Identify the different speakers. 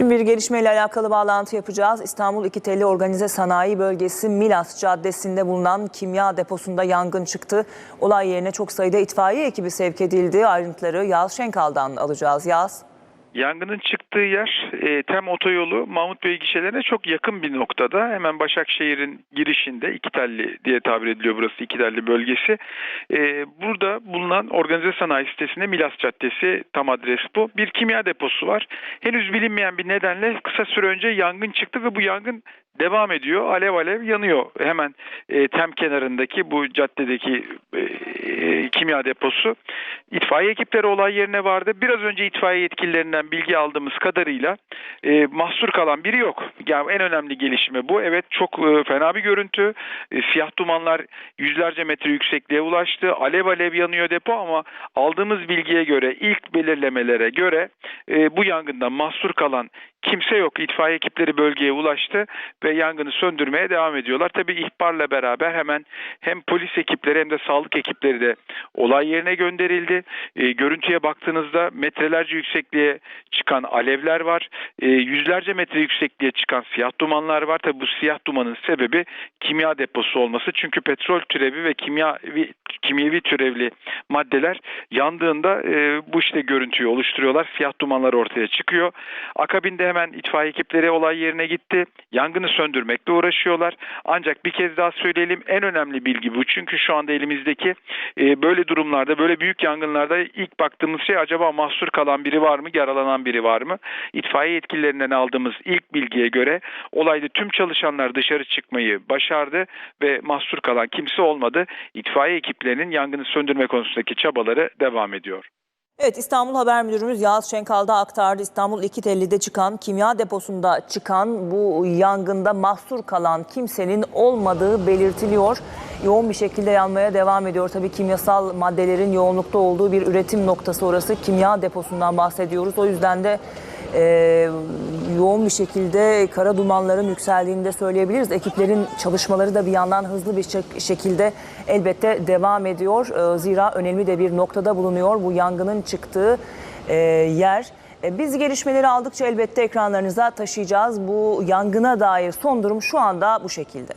Speaker 1: Şimdi bir gelişmeyle alakalı bağlantı yapacağız. İstanbul İkiteli Organize Sanayi Bölgesi Milas Caddesi'nde bulunan kimya deposunda yangın çıktı. Olay yerine çok sayıda itfaiye ekibi sevk edildi. Ayrıntıları Yağız Şenkal'dan alacağız. Yağız.
Speaker 2: Yangının çıktığı yer e, Tem Otoyolu Mahmut Bey gişelerine çok yakın bir noktada. Hemen Başakşehir'in girişinde İkitelli diye tabir ediliyor burası İkitelli bölgesi. E, burada bulunan organize sanayi sitesinde Milas Caddesi tam adres bu. Bir kimya deposu var. Henüz bilinmeyen bir nedenle kısa süre önce yangın çıktı ve bu yangın devam ediyor. Alev alev yanıyor. Hemen e, tem kenarındaki bu caddedeki e, e, kimya deposu. İtfaiye ekipleri olay yerine vardı. Biraz önce itfaiye yetkililerinden bilgi aldığımız kadarıyla e, mahsur kalan biri yok. Yani en önemli gelişme bu. Evet çok e, fena bir görüntü. E, siyah dumanlar yüzlerce metre yüksekliğe ulaştı. Alev alev yanıyor depo ama aldığımız bilgiye göre ilk belirlemelere göre e, bu yangından mahsur kalan kimse yok. İtfaiye ekipleri bölgeye ulaştı ve yangını söndürmeye devam ediyorlar. Tabii ihbarla beraber hemen hem polis ekipleri hem de sağlık ekipleri de olay yerine gönderildi. E, görüntüye baktığınızda metrelerce yüksekliğe çıkan alevler var. E, yüzlerce metre yüksekliğe çıkan siyah dumanlar var. Tabii bu siyah dumanın sebebi kimya deposu olması. Çünkü petrol türevi ve kimya kimyevi türevli maddeler yandığında e, bu işte görüntüyü oluşturuyorlar. Siyah dumanlar ortaya çıkıyor. Akabinde hemen itfaiye ekipleri olay yerine gitti. Yangını söndürmekle uğraşıyorlar. Ancak bir kez daha söyleyelim en önemli bilgi bu. Çünkü şu anda elimizdeki e, böyle durumlarda, böyle büyük yangınlarda ilk baktığımız şey acaba mahsur kalan biri var mı, yaralanan biri var mı? İtfaiye yetkililerinden aldığımız ilk bilgiye göre olayda tüm çalışanlar dışarı çıkmayı başardı ve mahsur kalan kimse olmadı. İtfaiye ekiplerinin yangını söndürme konusundaki çabaları devam ediyor.
Speaker 1: Evet İstanbul Haber Müdürümüz Yağız Şenkal aktardı. İstanbul İkitelli'de çıkan kimya deposunda çıkan bu yangında mahsur kalan kimsenin olmadığı belirtiliyor. Yoğun bir şekilde yanmaya devam ediyor. Tabii kimyasal maddelerin yoğunlukta olduğu bir üretim noktası orası. Kimya deposundan bahsediyoruz. O yüzden de e, yoğun bir şekilde kara dumanların yükseldiğini de söyleyebiliriz. Ekiplerin çalışmaları da bir yandan hızlı bir şek- şekilde elbette devam ediyor. E, zira önemli de bir noktada bulunuyor bu yangının çıktığı e, yer. E, Biz gelişmeleri aldıkça elbette ekranlarınıza taşıyacağız. Bu yangına dair son durum şu anda bu şekilde.